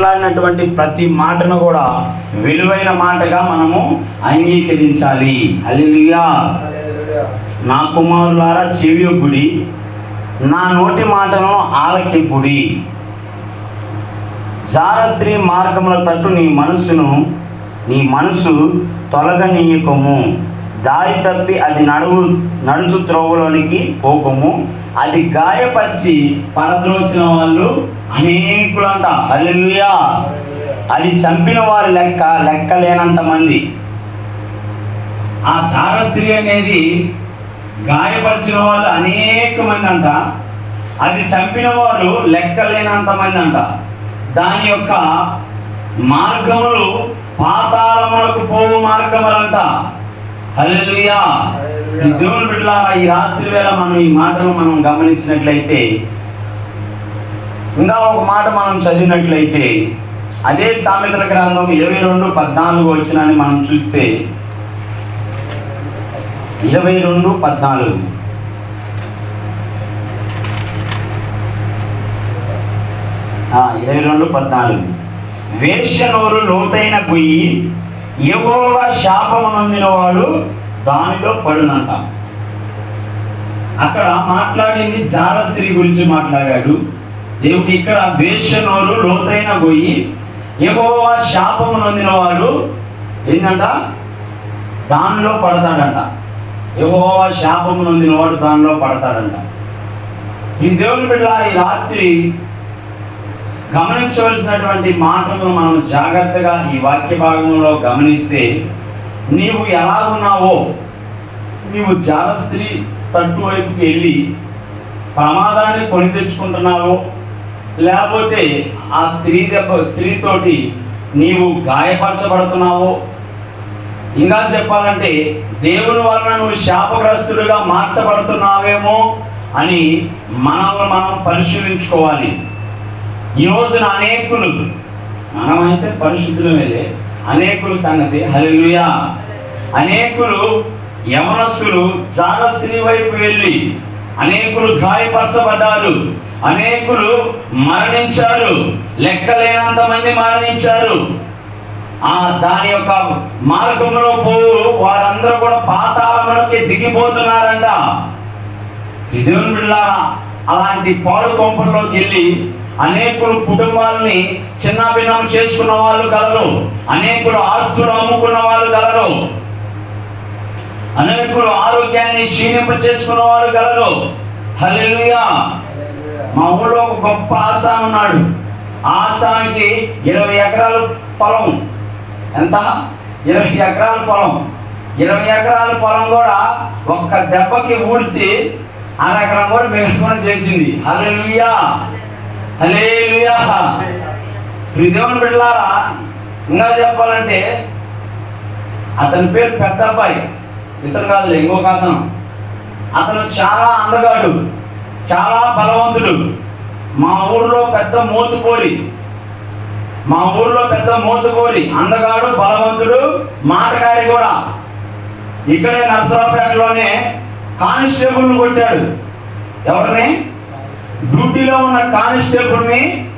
మాట్లాడినటువంటి ప్రతి మాటను కూడా విలువైన మాటగా మనము అంగీకరించాలి. హల్లెలూయా. నా కుమారులారా చెవియొగ్గుడి నా నోటి మాటను ఆలకింపుడి. జార స్త్రీ మార్గముల తట్టు నీ మనసును నీ మనసు తొలగనీయకము. దారి తప్పి అది నడువు నడుచు త్రోవలోనికి పోకము. అది గాయపరిచి పడద్రోసిన వాళ్ళు అనేకులంట. హల్లెలూయా. అది చంపిన వారి లెక్క లెక్క లేనంత మంది. ఆ చార స్త్రీ అనేది గాయపరిచిన వాళ్ళు అనేక మంది అంట అది చంపిన వారు లెక్కలేనంత మంది అంట దాని యొక్క మార్గములు పాతాళములకు పోవు మార్గములంట. హల్లెలూయా. ఈ దేవుని బిడ్డలారా ఈ రాత్రి వేళ మనం ఈ మాటను మనం గమనించినట్లయితే ఇంకా ఒక మాట మనం చదివినట్లయితే అదే సామెతల గ్రంథం ఇరవై రెండు పద్నాలుగు వచ్చినని మనం చూస్తే ఇరవై రెండు పద్నాలుగు. ఇరవై రెండు పద్నాలుగు. వేశ్యనోరు లోతైన గుయ్యి ఎవోవ శాపమునందిన వాడు దానిలో పడునంట. అక్కడ మాట్లాడింది జార స్త్రీ గురించి మాట్లాడాడు. దేవుడు ఇక్కడ వేషనోరు లోతైన పోయి ఎవోవ శాపము నొందిన వాడు ఏంటంట దానిలో పడతాడంట. యెహోవా శాపము నొందిన వాడు దానిలో పడతాడంట. ఈ దేవుని బిడ్డ ఈ రాత్రి గమనించవలసినటువంటి మాటలను మనం జాగ్రత్తగా ఈ వాక్య భాగంలో గమనిస్తే నీవు ఎలా ఉన్నావో నీవు జాల స్త్రీ తట్టు వైపుకి వెళ్ళి ప్రమాదాన్ని కొని తెచ్చుకుంటున్నావో లేకపోతే ఆ స్త్రీ దెబ్బ స్త్రీతోటి నీవు గాయపరచబడుతున్నావో ఇంకా చెప్పాలంటే దేవుని వలన నువ్వు శాపగ్రస్తుడిగా మార్చబడుతున్నావేమో అని మనల్ని మనం పరిశీలించుకోవాలి. ఈ రోజున అనేకులు మనమైతే పరిశుద్ధులు వెళ్ళే అనేకుల సంగతి హల్లెలూయా. అనేకులు యవనస్తులు చాలా స్త్రీ వైపు వెళ్ళి అనేకులు గాయపరచబడ్డారు అనేకులు మరణించారు లెక్కలేనంత మంది మరణించారు. ఆ దాని యొక్క మార్గంలో పోవు వారందరూ కూడా పాతాళంలోకి దిగిపోతున్నారంట. ఈ దేవుని అలాంటి పాడు కొంపల్లోకి వెళ్ళి అనేకులు కుటుంబాలని చిన్నభిన్నం చేసుకున్న వాళ్ళు కలరు అనేకులు ఆస్తులు అమ్ముకున్న వాళ్ళు కలరు అనేకులు ఆరోగ్యాన్ని క్షీణింప చేసుకున్న వాళ్ళు కలరు హలెలుయా మా ఊళ్ళో ఒక గొప్ప ఆసామి ఉన్నాడు. ఆశానికి ఇరవై ఎకరాల పొలం. ఎంత? ఇరవై ఎకరాల పొలం. ఇరవై ఎకరాల పొలం కూడా ఒక్క దెబ్బకి ఊడ్చి అర ఎకరం కూడా మిగలకుండా చేసింది. హలెలుయా ఈ దేవుని బిడ్డలారా ఇంకా చెప్పాలంటే అతని పేరు పెద్ద అబ్బాయి ఇతను కాదు ఇంకొక అతను. అతను చాలా అందగాడు చాలా బలవంతుడు. మా ఊర్లో పెద్ద మోతుకోరి మా ఊర్లో పెద్ద మోతుకోరి అందగాడు బలవంతుడు మాటకారి కూడా. ఇక్కడే నర్సరావుపేటలోనే కానిస్టేబుల్ని కొట్టాడు. ఎవరిని? డ్యూటీలో ఉన్న కానిస్టేబుల్ని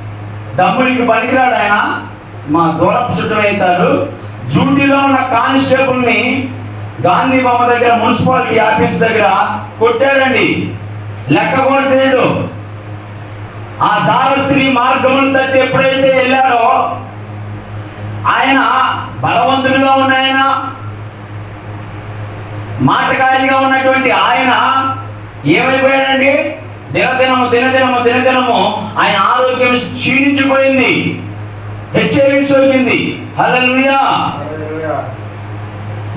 దమ్ముడికి పనికిరాడు ఆయన. మా దూరపు చుట్టూ అవుతారు డ్యూటీలో ఉన్న కానిస్టేబుల్ని గాంధీ బొమ్మ దగ్గర మున్సిపాలిటీ ఆఫీస్ దగ్గర కొట్టాడండి. లెక్క కూడా చేయడు. ఆ చార స్త్రీ మార్గమును తట్టి ఎప్పుడైతే వెళ్ళాడో ఆయన బలవంతుడిగా ఉన్న ఆయన మాటకాయలుగా ఉన్నటువంటి ఆయన ఏమైపోయాడండి? దినదినము దినదినము దినదినము ఆయన ఆరోగ్యం క్షీణించిపోయింది. హెచ్ఐవి సోకింది. హల్లెలూయా.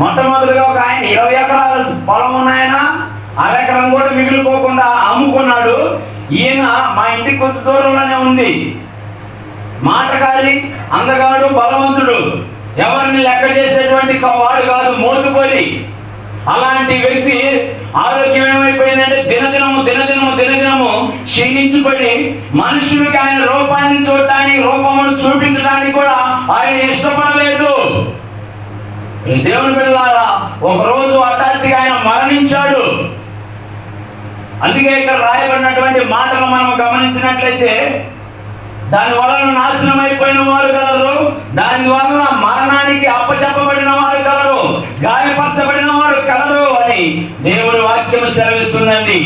మొట్టమొదటిగా ఒక ఆయన ఇరవై ఎకరాల పొలం ఉన్నాయన. అర ఎకరం కూడా మిగిలిపోకుండా అమ్ముకున్నాడు. ఈయన మా ఇంటికి కొద్ది దూరంలోనే ఉంది. మాటకారి అందగాడు బలవంతుడు. ఎవరిని లెక్క చేసేటువంటి వాడు కాదు మోతుకొని అలాంటి వ్యక్తి ఆరోగ్యం ఏమైపోయిందంటే దినదినము దినదినము దినదినము క్షీణించుకొని మనుషులకి ఆయన రూపాన్ని చూడటానికి రూపమును చూపించడానికి కూడా ఆయన ఇష్టపడలేదు. దేవుని పిల్లారా ఒక రోజు హఠాత్తుగా ఆయన మరణించాడు. అందుకే ఇక్కడ రాయబడినటువంటి మాటలు మనం గమనించినట్లయితే దాని వలన నాశనం అయిపోయిన వారు కలరు దాని వలన మరణానికి అప్పచెప్పబడిన వారు కలరు గాయపరచబడిన వారు కలరు అని దేవుని వాక్యం సెలవిస్తుందండి.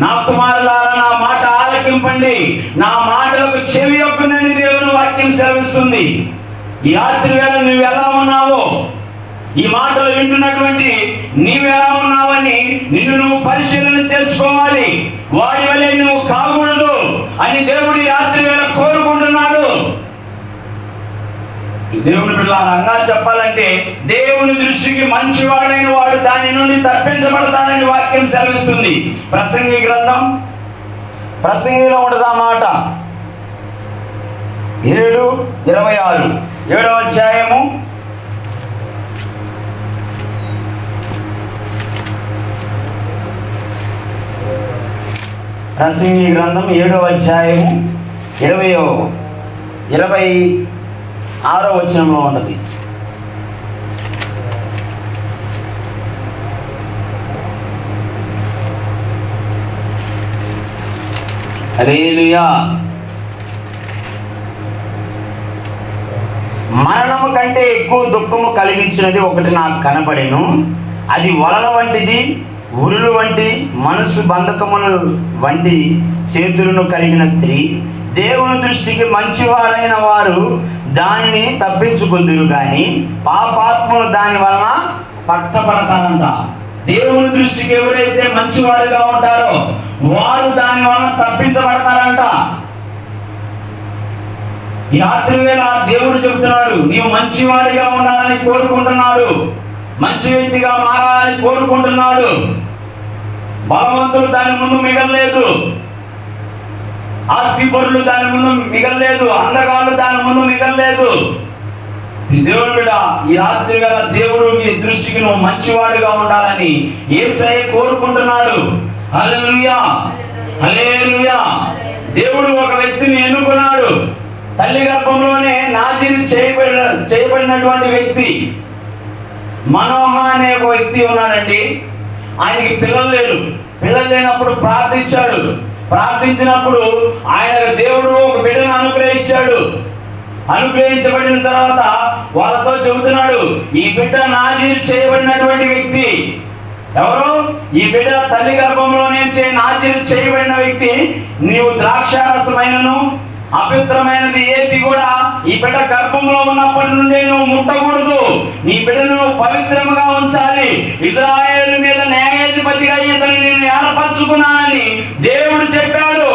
నా కుమారులారా నా మాట ఆలకింపండి. నా మాటలకు చెవి యొక్కనని దేవుని వాక్యం సెలవిస్తుంది. ఈ రాత్రి వేళ నువ్వు ఎలా ఉన్నావో ఈ మాటలు వింటున్నటువంటి నీవెలా ఉన్నావని నిన్ను నువ్వు పరిశీలన చేసుకోవాలి. వాడి వల్లే నువ్వు కాకూడదు అని దేవుడి రాత్రి వేళ కోరుకుంటున్నాడు. దేవుని బిడ్డలారా చెప్పాలంటే దేవుని దృష్టికి మంచివాడైన వాడు దాని నుండి తప్పించబడతాడని వాక్యం సెలవిస్తుంది. ప్రసంగి గ్రంథం. ప్రసంగిలో ఉండదు ఆ మాట. ఏడు ఇరవై ఆరు. ఏడవ అధ్యాయము. ప్రసంగి గ్రంథం ఏడవ అధ్యాయము ఇరవై ఇరవై ఆరో వచనంలో ఉన్నది. హల్లెలూయా. మరణము కంటే ఎక్కువ దుఃఖము కలిగించినది ఒకటి నాకు కనబడేను. అది వలల వంటిది ఉరులు వంటి మనసు బంధకములు వంటి చేతులను కలిగిన స్త్రీ. దేవుని దృష్టికి మంచివారైన వారు దానిని తప్పించుకుందురు కానీ పాపాత్ములు దాని వలన పట్టబడతారంట దేవుని దృష్టికి ఎవరైతే మంచివారుగా ఉంటారో వారు దాని వలన తప్పించబడతారంట. ఈ రాత్రి వేళ దేవుడు చెబుతున్నాడు నీవు మంచివారిగా ఉండాలని కోరుకుంటున్నాడు మంచి వ్యక్తిగా మారాలని కోరుకుంటున్నాడు. బలవంతుడు దాని ముందు మిగలలేదు. ఆస్తి పరులు దాని ముందు మిగలలేదు అందగాళ్ళు దాని ముందు మిగలలేదు. ఈ దేవుడు బిడ్డ ఈ రాత్రి వేళ దేవుడు దృష్టికి నువ్వు మంచివాడిగా ఉండాలని ఏసై కోరుకుంటున్నాడు. హల్లెలూయా. హల్లెలూయా. దేవుడు ఒక వ్యక్తిని ఎన్నుకున్నాడు. తల్లి గర్భంలోనే నాజీరు చేయబడిన చేయబడినటువంటి వ్యక్తి. మనోహ అనే ఒక వ్యక్తి ఉన్నాడండి. ఆయనకి పిల్లలు లేరు. పిల్లలు లేనప్పుడు ప్రార్థించాడు. ప్రార్థించినప్పుడు ఆయన దేవుడు ఒక బిడ్డను అనుగ్రహించాడు. అనుగ్రహించబడిన తర్వాత వాళ్ళతో చెబుతున్నాడు ఈ బిడ్డ నాజీరు చేయబడినటువంటి వ్యక్తి. ఎవరు? ఈ బిడ్డ తల్లి గర్భంలో నుంచి నాజీరు చేయబడిన వ్యక్తి. నీవు ద్రాక్షారసమైనను అపవిత్రమైనది ఏది కూడా ఈ బిడ్డ గర్భంలో ఉన్నప్పటి నుండి నువ్వు ముట్టకూడదు. నీ బిడ్డను నువ్వు పవిత్రముగా ఉంచాలి. ఇజ్రాయేల్ మీద న్యాయాధిపతిగా ఇతను నేను ఏర్పరచుకున్నానని దేవుడు చెప్పాడు.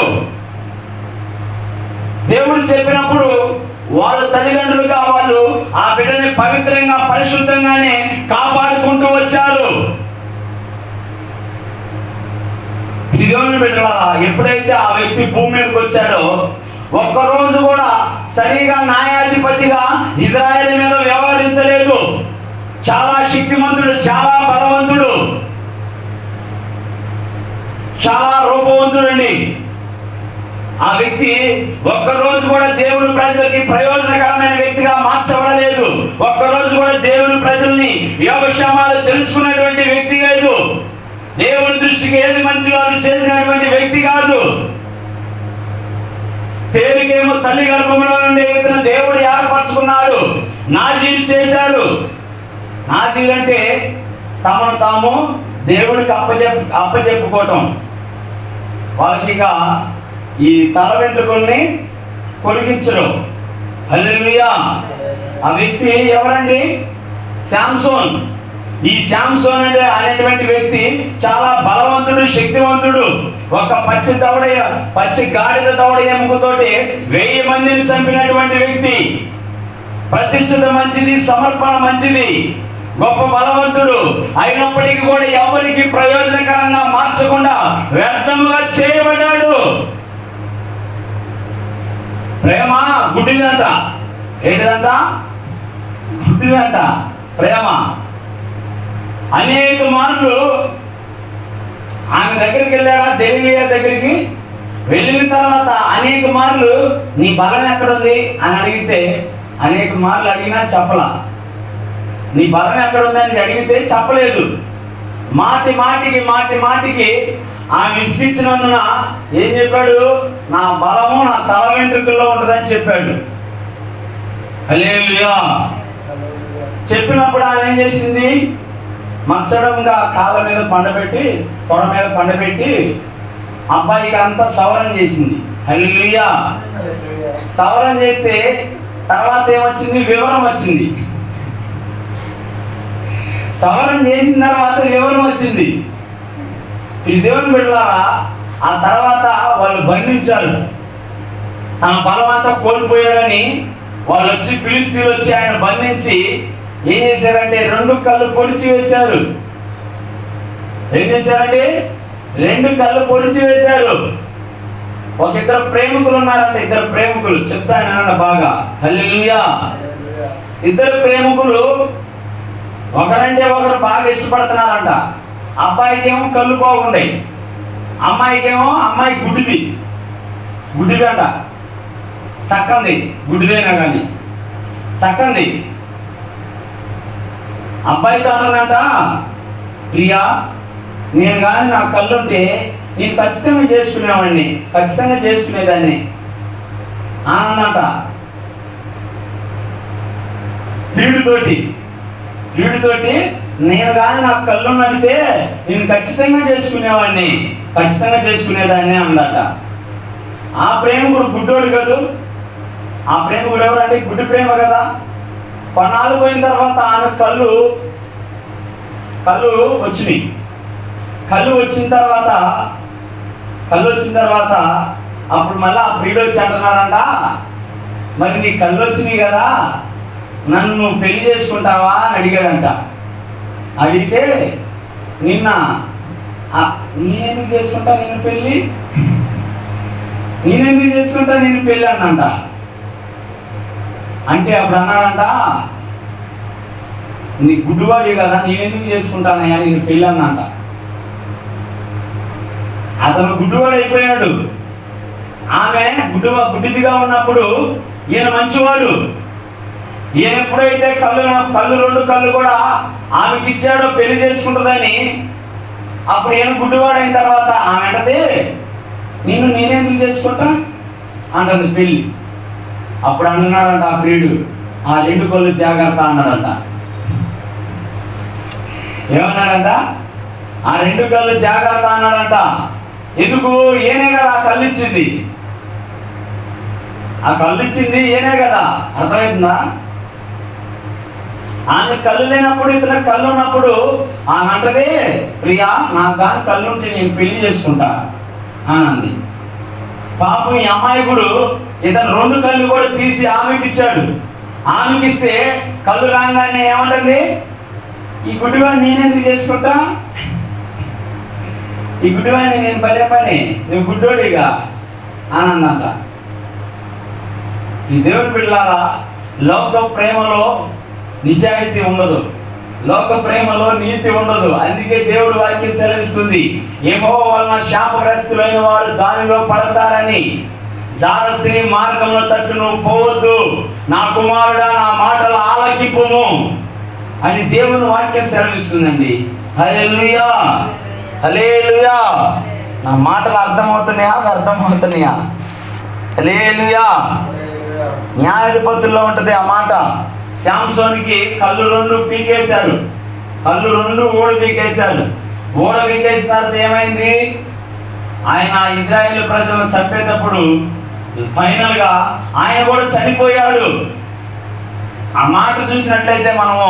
దేవుడు చెప్పినప్పుడు వాళ్ళ తల్లిదండ్రులుగా వాళ్ళు ఆ బిడ్డని పవిత్రంగా పరిశుద్ధంగానే కాపాడుకుంటూ వచ్చారు. ఇది దేవుని బిడ్డలారా ఎప్పుడైతే ఆ వ్యక్తి భూమి మీదకి వచ్చాడో ఒక్కరోజు కూడా సరిగా న్యాయాధిపతిగా ఇజ్రాయెల్ మీద వ్యవహరించలేదు. చాలా శక్తిమంతుడు చాలా బలవంతుడు చాలా రూపవంతుడండి. ఆ వ్యక్తి ఒక్కరోజు కూడా దేవుని ప్రజలకి ప్రయోజనకరమైన వ్యక్తిగా మార్చబడలేదు. ఒక్కరోజు కూడా దేవుని ప్రజల్ని యోగక్షేమాలు తెలుసుకున్నటువంటి వ్యక్తి కాదు దేవుని దృష్టికి ఏది మంచిగా అది చేసినటువంటి వ్యక్తి కాదు. పేరుకేమో తల్లి గర్భంలో నుండి ఇతను దేవుడు ఏర్పరచుకున్నాడు. నాజీలు చేశారు. నాజీలు అంటే తమను తాము దేవుడికి అప్పచెప్ అప్పచెప్పుకోవటం. వాళ్ళకి ఇక ఈ తల వెంట్రుకల్ని కొరిగించడం అల్లెలుయా ఆ వ్యక్తి ఎవరండి? శాంసోన్. ఈ శాంసోన్ అనే అనేటువంటి వ్యక్తి చాలా బలవంతుడు శక్తివంతుడు. ఒక పచ్చి దవడ పచ్చి గాడిద దవడ ఎముకతోటి వెయ్యి మందిని చంపినటువంటి వ్యక్తి. ప్రతిష్ఠిత మంచిది సమర్పణ మంచిది గొప్ప బలవంతుడు. అయినప్పటికీ కూడా ఎవరికి ప్రయోజనకరంగా మార్చకుండా వ్యర్థంగా చేయబడ్డాడు. ప్రేమ గుడ్డిదంట. ఏంటిదంట? గుడ్డిదంట. ప్రేమ. అనేక మార్లు ఆమె దగ్గరికి వెళ్ళాడా దేవిలియా దగ్గరికి? వెళ్ళిన తర్వాత అనేక మార్లు నీ బలం ఎక్కడుంది? అని అడిగితే అనేక మార్లు అడిగినా చెప్పలా. నీ బలం ఎక్కడుంది? అని అడిగితే చెప్పలేదు. మాటి మాటికి మాటి మాటికి ఆమె విసిగించినందున ఏం చెప్పాడు? నా బలము నా తల వెంట్రుకల్లో ఉంటుందని చెప్పాడు. చెప్పినప్పుడు ఆమె ఏం చేసింది? మచ్చడంగా కాళ్ళ మీద పండబెట్టి తొడ మీద పండబెట్టి అబ్బాయికి అంతా సవరం చేసింది. హల్లుయా సవరం చేస్తే తర్వాత ఏమొచ్చింది? వివరం వచ్చింది. సవరం చేసిన తర్వాత వివరం వచ్చింది. ఈ దేవుని బిడ్డలారా ఆ తర్వాత వాళ్ళు బంధించారు. తన బలం అంతా కోల్పోయాడని వాళ్ళు వచ్చి పిలిస్తీలు వచ్చి ఆయన బంధించి ఏం చేశారంటే రెండు కళ్ళు పొడిచి వేశారు. ఏం చేశారంటే రెండు కళ్ళు పొడిచి వేశారు. ఒక ఇద్దరు ప్రేమికులు ఉన్నారంటే ఇద్దరు ప్రేమికులు. చెప్తాను బాగా. హల్లెలూయా. ఇద్దరు ప్రేమికులు ఒకరంటే ఒకరు బాగా ఇష్టపడుతున్నారంట. అబ్బాయికి ఏమో కళ్ళు బాగుండయి అమ్మాయికేమో అమ్మాయి గుడ్డిది గుడ్డిదంట చక్కంది. గుడ్డిదైనా కానీ. చక్కంది. అబ్బాయితో అన్నదంట ప్రియా నేను కానీ నా కళ్ళుంటే నేను ఖచ్చితంగా చేసుకునేవాడిని ఖచ్చితంగా చేసుకునేదాన్ని. ఆనందంట. ప్రియుడితోటి ప్రియుడితోటి నేను కానీ నాకు కళ్ళు నడితే నేను ఖచ్చితంగా చేసుకునేవాడిని ఖచ్చితంగా చేసుకునేదాన్ని అందట. ఆ ప్రేమ కూడా గుడ్డోడు కాదు. ఆ ప్రేమ కూడా ఎవరంటే గుడ్డు ప్రేమ కదా. కొన్నాళ్ళు పోయిన తర్వాత ఆమె కళ్ళు కళ్ళు వచ్చినాయి. కళ్ళు వచ్చిన తర్వాత కళ్ళు వచ్చిన తర్వాత అప్పుడు మళ్ళీ ఆ ప్రియుడు వచ్చి అంటున్నారంట మరి నీ కళ్ళు వచ్చినాయి కదా నన్ను పెళ్ళి చేసుకుంటావా? అని అడిగాడంట. అడిగితే నిన్న నేనెందుకు చేసుకుంటా నేను పెళ్ళి? నేనెందుకు చేసుకుంటా నేను పెళ్ళి? అన్నంట అంటే అప్పుడు అన్నాడంట నీ గుడ్డువాడి కదా నేనెందుకు చేసుకుంటానయ్యా నేను పెళ్ళన్నంట అతను గుడ్డువాడు అయిపోయాడు. ఆమె గుడ్డువా గుడ్డిదిగా ఉన్నప్పుడు ఈయన మంచివాడు. ఈయన ఎప్పుడైతే కళ్ళు కళ్ళు రెండు కళ్ళు కూడా ఆమెకి ఇచ్చాడో పెళ్ళి చేసుకుంటుందని అప్పుడు ఈయన గుడ్డివాడు అయిన తర్వాత ఆమె అంటది నేను నేనెందుకు చేసుకుంటా? అంటది పెళ్ళి. అప్పుడు అన్నాడంట ఆ ప్రియుడు ఆ రెండు కళ్ళు జాగ్రత్త అన్నాడంట. ఏమన్నాడంట? ఆ రెండు కళ్ళు జాగ్రత్త అన్నాడంట. ఎందుకు? ఏనే కదా ఆ కళ్ళు ఇచ్చింది ఆ కళ్ళు ఇచ్చింది ఏనే కదా. అర్థమవుతుందా ఆమె కళ్ళు లేనప్పుడు ఇతను కళ్ళు ఉన్నప్పుడు ఆమె అంటది ప్రియా నాకు దాని కళ్ళు ఉంటే నేను పెళ్ళి చేసుకుంటా అని అంది. పాపం ఈ అమ్మాయి కూడా ఇతను రెండు కళ్ళు కూడా తీసి ఆమెకి ఇచ్చాడు. ఆమెకి ఇస్తే కళ్ళు రాగానే ఏమంటుంది? ఈ గుడ్డివాడిని నేనెందుకు చేసుకుంటా? ఈ గుడ్డివాడిని నేను పడే పని నువ్వు గుడ్డోడిగా ఆనందంట ఈ దేవుడి బిడ్డలారా లోక ప్రేమలో నిజాయితీ ఉండదు. లోక ప్రేమలో నీతి ఉండదు. అందుకే దేవుడు వాక్యం సెలవిస్తుంది. ఏమో వలన శాపగ్రస్తులైన వారు దానిలో పడతారని జారస్త్రీ మార్గంలో తట్టు నువ్వు పోవద్దు. నా కుమారుడా నా మాటలు ఆలకిపోము. అని దేవుని వాక్యం సెలవిస్తుందండి. హలే లుయా నా మాటలు అర్థమవుతున్నాయా? వ్యర్థమవుతున్నాయా హలే లుయా న్యాయాధిపతుల్లో ఉంటుంది ఆ మాట. శాంసోనికి కళ్ళు రెండు పీకేశారు. కళ్ళు రెండు ఓడ పీకేశారు. ఓడ పీకేసిన తర్వాత ఏమైంది? ఆయన ఇజ్రాయేల్ ప్రజలను చంపేటప్పుడు ఫైనల్గా ఆయన కూడా చనిపోయాడు. ఆ మాట చూసినట్లయితే మనము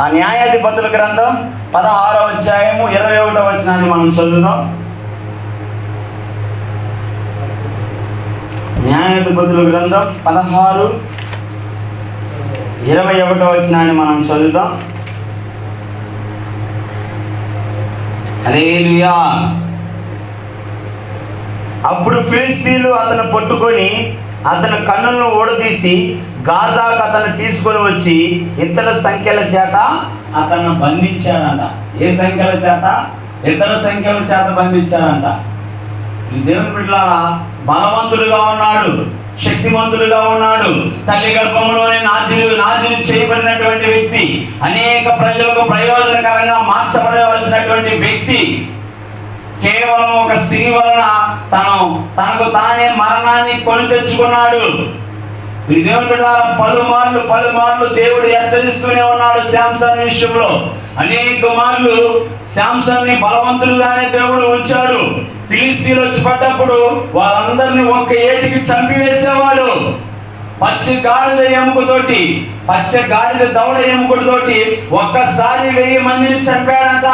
ఆ న్యాయాధిపతుల గ్రంథం పదహారవ అధ్యాయము ఇరవై ఒకటో వచనాన్ని మనం చదువుదాం. న్యాయాధిపతుల గ్రంథం పదహారు ఇరవై ఒకటో వచనాన్ని మనం చదువుదాం. అదే అప్పుడు ఫిలిస్తీన్లు అతను పట్టుకొని అతని కన్నులను ఓడదీసి గాజాకు అతను తీసుకొని వచ్చి ఇతర సంఖ్యల చేత అతను బంధించాడంట ఏ సంఖ్యల చేత? ఇతర సంఖ్యల చేత బంధించాడంట దేవుని బిడ్డలారా బలవంతుడుగా ఉన్నాడు శక్తివంతుడుగా ఉన్నాడు. తల్లి గర్భంలోనే నాజీలు నాజీలు చేయబడినటువంటి వ్యక్తి అనేక ప్రజలకు ప్రయోజనకరంగా మార్చబడవలసినటువంటి వ్యక్తి కేవలం ఒక స్త్రీ వలన తను తనకు తానే మరణాన్ని కొని తెచ్చుకున్నాడు. ఈ దేవుని బిడ్డలారా పలుమార్లు పలుమార్లు దేవుడు హెచ్చరిస్తూనే ఉన్నాడు శాంసన్ విషయంలో. అనేక మార్లు శాంసన్ని బలవంతులుగానే దేవుడు ఉంచాడు. ఫిలిస్తీన్లు వచ్చి పడ్డప్పుడు వాళ్ళందరినీ ఒక్క ఏటికి చంపివేసేవాడు. పచ్చి గాడిద ఎముకతోటి పచ్చ గాడిద దవడ ఎముకతోటి ఒక్కసారి వెయ్యి మందిని చంపాడంట.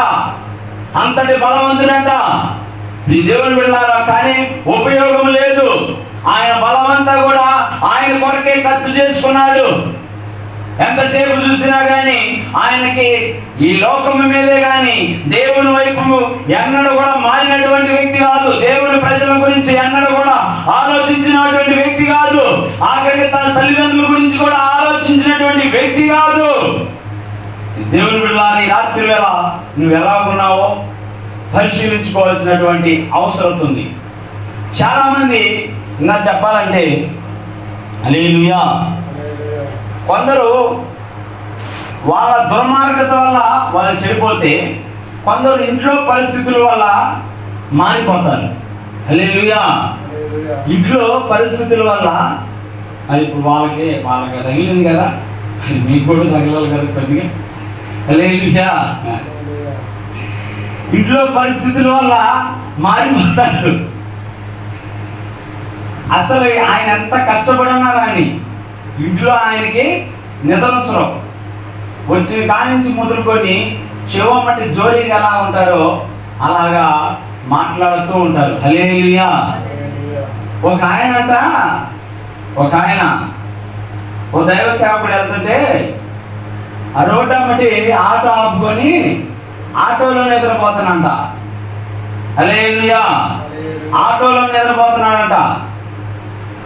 అంతటి బలవంతుడంట. ఈ దేవుని వెళ్ళారా కానీ ఉపయోగం లేదు. ఆయన బలమంతా కూడా ఆయన కొరకే ఖర్చు చేసుకున్నాడు. ఎంతసేపు చూసినా కానీ ఆయనకి ఈ లోకం మీదే కానీ దేవుని వైపు ఎన్నడూ కూడా మారినటువంటి వ్యక్తి కాదు. దేవుని ప్రజల గురించి ఎన్నడూ కూడా ఆలోచించినటువంటి వ్యక్తి కాదు. ఆఖరికి తన తల్లిదండ్రుల గురించి కూడా ఆలోచించినటువంటి వ్యక్తి కాదు. దేవుని బిడ్డలారా రాత్రి వేళ నువ్వు ఎలా ఉన్నావో పరిశీలించుకోవాల్సినటువంటి అవసరం ఉంది. చాలామంది ఇంకా చెప్పాలంటే అలేలుయా కొందరు వాళ్ళ దుర్మార్గత వల్ల వాళ్ళు చెడిపోతే కొందరు ఇంట్లో పరిస్థితుల వల్ల మారిపోతారు. అలేలుయా ఇంట్లో పరిస్థితుల వల్ల అది ఇప్పుడు వాళ్ళకి వాళ్ళకి తగిలింది కదా మీకు కూడా తగలాలి కదా కొద్దిగా. ఇంట్లో పరిస్థితుల వల్ల మారిపోతారు. అసలు ఆయన ఎంత కష్టపడి కానీ ఇంట్లో ఆయనకి నిద్రించడం వచ్చిన కానించి ముదురుకొని చెవమట్టి జోలికి ఎలా ఉంటారో అలాగా మాట్లాడుతూ ఉంటారు. హలేలుయా ఒక ఆయనంట ఒక ఆయన ఓ దైవ సేవకుడు వెళ్తుంటే ఆ రోడ్డు అమ్మటి ఆటో ఆపుకొని ఆటోలో నిద్రపోతానంట. హలేలుయా ఆటోలో నిద్రపోతున్నాడంట.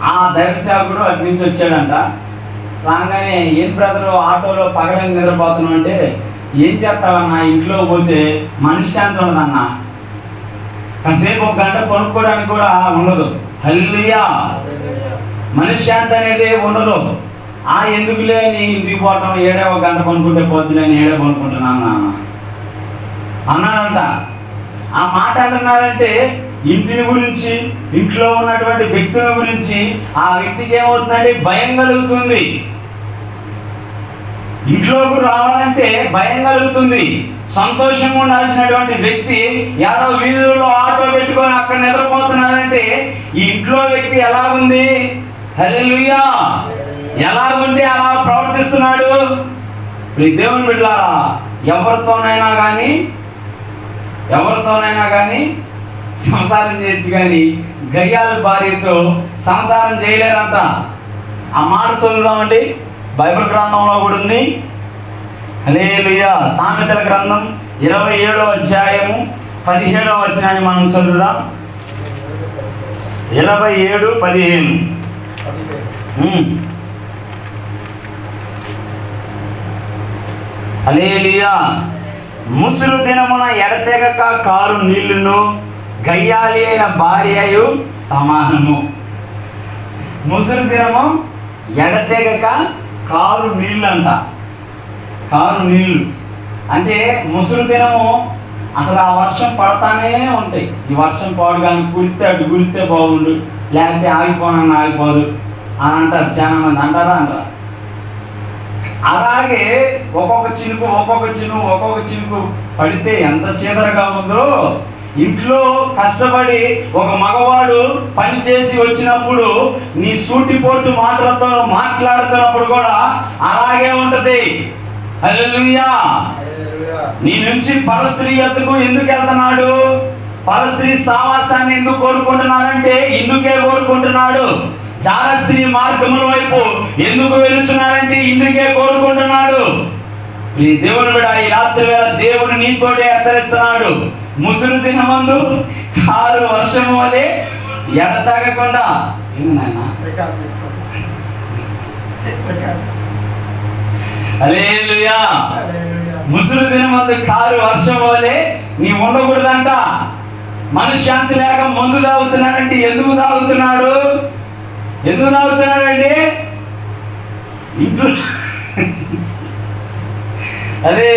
ఆ దైవ సేవకుడు అటు నుంచి వచ్చాడంట. రాగానే ఏం బ్రదరు ఆటోలో పగలని నిద్రపోతున్నావు అంటే ఏం చేస్తావన్నా ఇంట్లో పోతే మనశ్శాంతి ఉండదన్నా. కాసేపు ఒక గంట కొనుక్కోవడానికి కూడా ఉండదు. హల్లియా మనశ్శాంతి అనేది ఉండదు. ఆ ఎందుకులే నీ ఇంటికి పోవటం ఏడే ఒక గంట కొనుక్కుంటే పోద్దులే ఏడే కొనుక్కుంటున్నా అన్నాడంట. ఆ మాట అంటున్నారంటే ఇంటిని గురించి ఇంట్లో ఉన్నటువంటి వ్యక్తుల గురించి ఆ వ్యక్తికి ఏమవుతుందంటే భయం కలుగుతుంది. ఇంట్లోకి రావాలంటే భయం కలుగుతుంది. సంతోషంగా ఉండాల్సినటువంటి వ్యక్తి ఎవరో వీధుల్లో ఆటో పెట్టుకొని అక్కడ నిద్రపోతున్నారంటే ఈ ఇంట్లో వ్యక్తి ఎలా ఉంది హలో ఎలా ఉంటే అలా ప్రవర్తిస్తున్నాడు? ఈ దేవుని బిడ్డారా ఎవరితోనైనా కానీ ఎవరితోనైనా కానీ సంసారం చేయొచ్చు కానీ గయ్యాల భార్యతో సంసారం చేయలేరంట. ఆ మాట చదువుదామండి. బైబిల్ గ్రంథంలో కూడా ఉంది. హల్లెలూయా. సామెతల గ్రంథం ఇరవై ఏడో అధ్యాయము పదిహేడో వచనాన్ని మనం చదువుదాం. ఇరవై ఏడు పదిహేను. అలేలియా ముసురు దినమున ఎడతెగక కారు నీళ్ళును గయ్యాలి అయిన భార్యయు సమానము. ముసురు దినము ఎడతెగక కారు నీళ్ళు అంట కారు నీళ్ళు అంటే ముసురు దినము అసలు ఆ వర్షం పడతానే ఉంటాయి. ఈ వర్షం పాడు కానీ గురితే అటు గురితే బాగుండు. లేకపోతే ఆగిపోనని ఆగిపోదు. అని అంటారు చాలా మంది. అంటారా అంటారా? అలాగే ఒక్కొక్క చినుకు ఒక్కొక్క చినుకు ఒక్కొక్క చినుకు పడితే ఎంత చీదరగా ఉందో ఇంట్లో కష్టపడి ఒక మగవాడు పని చేసి వచ్చినప్పుడు నీ సూటిపోటు మాటలతో మాట్లాడుతున్నప్పుడు కూడా అలాగే ఉంటది. హల్లెలూయా. నీ నుంచి పరస్త్రీ ఎత్తుకు ఎందుకు వెళ్తున్నాడు? పరస్త్రీ సావాసాన్ని ఎందుకు కోరుకుంటున్నాడంటే ఇందుకే కోరుకుంటున్నాడు. చాలా స్త్రీ మార్గముల వైపు ఎందుకు వెళ్తున్నారంటే ఇందుకే కోరుకుంటున్నాడు. ఈ దేవుని కూడా ఈ రాత్రి వేళ దేవుడు నీతోటే హెచ్చరిస్తున్నాడు. ముసురు దినమందు కారు వర్షము వలె ఎడతగకుండా తాగకుండా నాయనా? ముసురు దినమందు కారు వర్షం వలె నీ ఉండకూడదంట. మనశ్శాంతి లేక మందు తాగుతున్నాడంటే ఎందుకు తాగుతున్నాడు? ఎందుకు తాగుతున్నాడండి ఇంట్లో అదే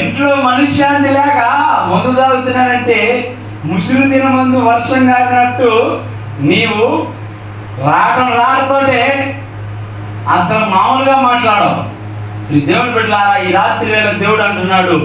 ఇంట్లో మనశ్శాంతి లేక మందు తాగుతున్నానంటే ముసురు తిన మందు వర్షం కాకినట్టు నీవు రాటం రాకతోటే అసలు మామూలుగా మాట్లాడవు. ఈ దేవుడు పెట్టారా ఈ రాత్రి వేళ దేవుడు అంటున్నాడు